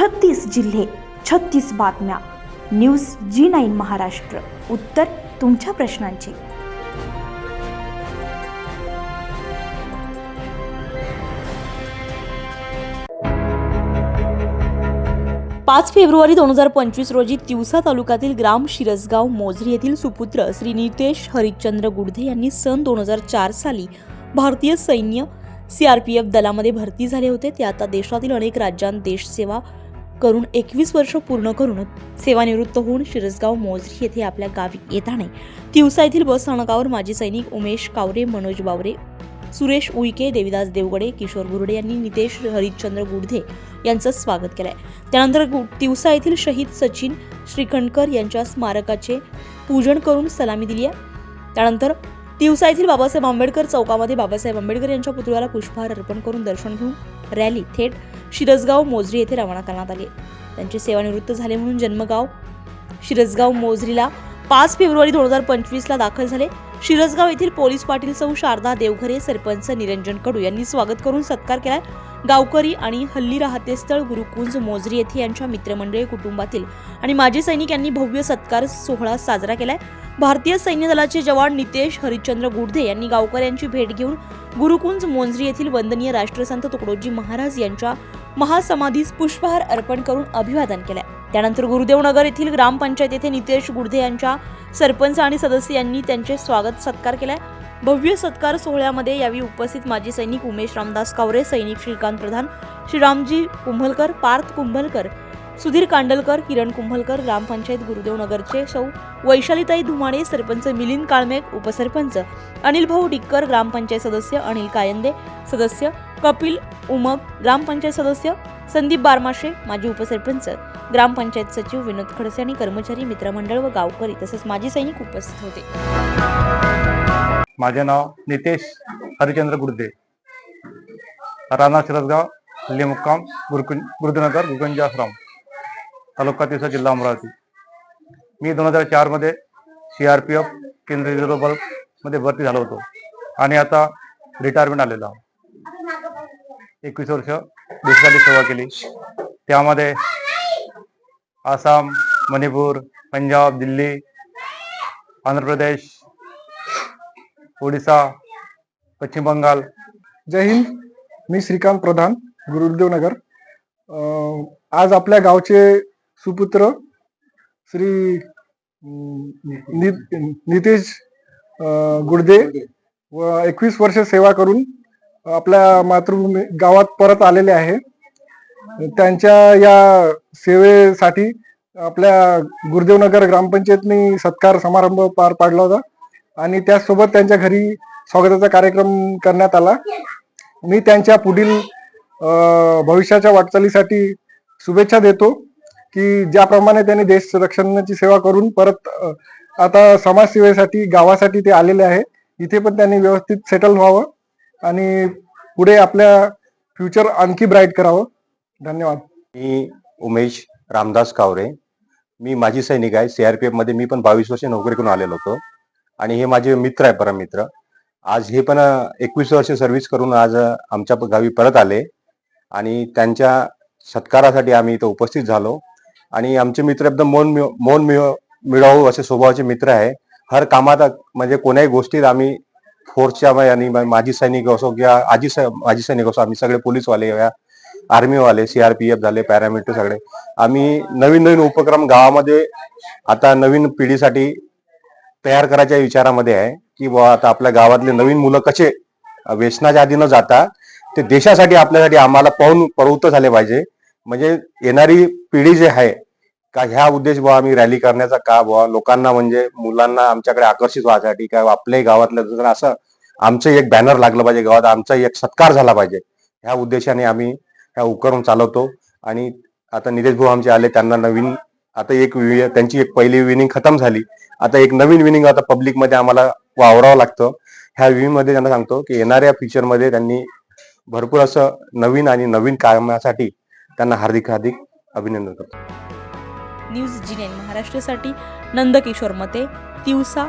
छत्तीस जिल्हे छत्तीस बातम्या. News G nine Maharashtra. उत्तर तुमच्या प्रश्नांची. पाच फेब्रुवारी दोन हजार पंचवीस रोजी तिवसा तालुक्यातील ग्राम शिरसगाव मोझरी येथील सुपुत्र श्री नितेश हरिश्चंद्र गुडधे यांनी सन दोन हजार चार साली भारतीय सैन्य सीआरपीएफ दलामध्ये भरती झाले होते. ते आता देशातील अनेक राज्यांत देशसेवा करून एकवीस वर्ष पूर्ण करून सेवानिवृत्त होऊन शिरसगाव मोझरी येथे आपल्या गावी येताने तिवसा येथील बस स्थानकावर माजी सैनिक उमेश कावरे मनोज बावरे सुरेश उईके देविदास देवगडे किशोर गुरडे यांनी नितेश हरिश्चंद्र गुडधे यांचं स्वागत केलंय. त्यानंतर गु- तिवसा येथील शहीद सचिन श्रीखंडकर यांच्या स्मारकाचे पूजन करून सलामी दिली आहे. त्यानंतर तिवसा येथील बाबासाहेब आंबेडकर चौकामध्ये बाबासाहेब आंबेडकर यांच्या पुतळ्याला पुष्पहार अर्पण करून दर्शन घेऊन रॅली थेट शिरसगाव मोझरी येथे रवाना करण्यात आले. त्यांचे सेवानिवृत्त झाले म्हणून जन्मगाव शिरसगाव मोझरीला पाच फेब्रुवारी दोन हजार पंचवीसला दाखल झाले. शिरसगाव येथील पोलीस पाटील सौ शारदा देवघरे सरपंच निरंजन कडू यांनी स्वागत करून सत्कार केला गावकरी आणि हल्ली राहते स्थळ गुरुकुंज मोझरी येथे यांच्या मित्रमंडळी कुटुंबातील आणि माजी सैनिक यांनी भव्य सत्कार सोहळा साजरा केलाय. भारतीय सैन्य दलाचे जवान नितेश हरिश्चंद्र गुडधे यांनी गावकऱ्यांची भेट घेऊन गुरुकुंज मोंजरी येथील वंदनीय राष्ट्रसंत तुकडोजी महाराज यांच्या महासमाधीस पुष्पहार अर्पण करून अभिवादन केलंय. त्यानंतर गुरुदेवनगर येथील ग्रामपंचायत येथे नितेश गुडधे यांच्या सरपंच आणि सदस्य यांनी त्यांचे स्वागत सत्कार केलाय. भव्य सत्कार सोहळ्यामध्ये यावेळी उपस्थित माजी सैनिक उमेश रामदास कावरे सैनिक श्रीकांत प्रधान श्रीरामजी कुंभलकर पार्थ कुंभलकर सुधीर कांडलकर किरण कुंभलकर ग्रामपंचायत गुरुदेवनगरचे सौ वैशालीताई धुमाणे सरपंच मिलिंद काळमेघ उपसरपंच अनिल भाऊ डिक्कर ग्रामपंचायत सदस्य अनिल कायंदे सदस्य कपिल उमग ग्रामपंचायत सदस्य संदीप बारमाशे माजी उपसरपंच ग्रामपंचायत सचिव विनोद खडसे आणि कर्मचारी मित्रमंडळ व गावकरी तसेच माजी सैनिक उपस्थित होते. माझे नाव नितेश हरिचंद्र गुर्दे राणा शिरसगाव हल्ली मुक्काम गुरुदनगर गुगंज आश्रम तालुका तिसरा जिल्हा अमरावती. मी दोन हजार चारमध्ये सी आर पी एफ केंद्रीय रिझर्व्ह बलमध्ये भरती झालो होतो आणि आता रिटायरमेंट आलेलो आहे एकवीस वर्ष देशासाठी सेवा केली. त्यामध्ये आसाम मणिपूर पंजाब दिल्ली आंध्र प्रदेश ओडिसा पश्चिम बंगाल. जय हिंद. मी श्रीकांत प्रधान गुरुदेवनगर आज आपल्या गावचे सुपुत्र श्री नि- नितेश गुडदे व एकवीस वर्ष सेवा करून आपल्या मातृभूमी गावात परत आलेले आहे. त्यांच्या या सेवेसाठी आपल्या गुरुदेवनगर ग्रामपंचायतनी सत्कार समारंभ पार पाडला होता. आणि त्याचसोबत त्यांच्या घरी स्वागताचा कार्यक्रम करण्यात आला. मी त्यांच्या पुढील भविष्याच्या वाटचालीसाठी शुभेच्छा देतो की ज्याप्रमाणे त्यांनी देश रक्षणाची सेवा करून परत आता समाजसेवेसाठी गावासाठी ते आलेले आहे. इथे पण त्यांनी व्यवस्थित सेटल व्हावं. आणि पुढे आपल्या फ्युचर आणखी ब्राईट करावं. धन्यवाद. मी उमेश रामदास कावरे. मी माजी सैनिक आहे. सीआरपीएफमध्ये मी पण बावीस वर्ष नोकरी करून आलेलो होतो. आणि हे माझे मित्र आहे परम मित्र आज हे पण एकवीस वर्ष सर्व्हिस करून आज आमच्या गावी परत आले. आणि त्यांच्या सत्कारासाठी आम्ही इथं उपस्थित झालो. आणि आमचे मित्र एकदम मौन मौन मिळावू असे स्वभावाचे मित्र आहे. हर कामात म्हणजे कोण्याही गोष्टीत आम्ही फोर्सच्या आणि माजी सैनिक असो किंवा आजी स- माजी सैनिक असो आम्ही सगळे पोलीसवाले या आर्मीवाले सीआरपीएफ झाले पॅरामिलिटरी सगळे. आम्ही नवीन नवीन उपक्रम गावामध्ये आता नवीन पिढीसाठी तयार करायच्या विचारामध्ये आहे की बुवा आता आपल्या गावातले नवीन मुलं कसे व्यसनाच्या आधी न जाता ते देशासाठी आपल्यासाठी आम्हाला पाहून प्रवृत्त झाले पाहिजे. म्हणजे येणारी पिढी जे आहे का ह्या उद्देश बुवा आम्ही रॅली करण्याचा का बुवा? लोकांना म्हणजे मुलांना आमच्याकडे आकर्षित व्हायसाठी का आपल्याही गावातलं जर असं आमचं एक बॅनर लागलं पाहिजे गावात आमचा एक सत्कार झाला पाहिजे. ह्या उद्देशाने आम्ही ह्या उपक्रम चालवतो आणि आता नितेश भाऊ आमचे आले त्यांना नवीन आता एक वि- त्यांची एक पहिली विनिंग खतम झाली. आता एक नवीन विनिंग आता पब्लिकमध्ये आम्हाला वावरावं लागतं. ह्या विनिंगमध्ये त्यांना सांगतो की येणाऱ्या फ्युचरमध्ये त्यांनी भरपूर असं नवीन आणि नवीन कामासाठी त्यांना हार्दिक हार्दिक अभिनंदन करतो. न्यूज जी नाईन महाराष्ट्रासाठी नंदकिशोर मते तिवसा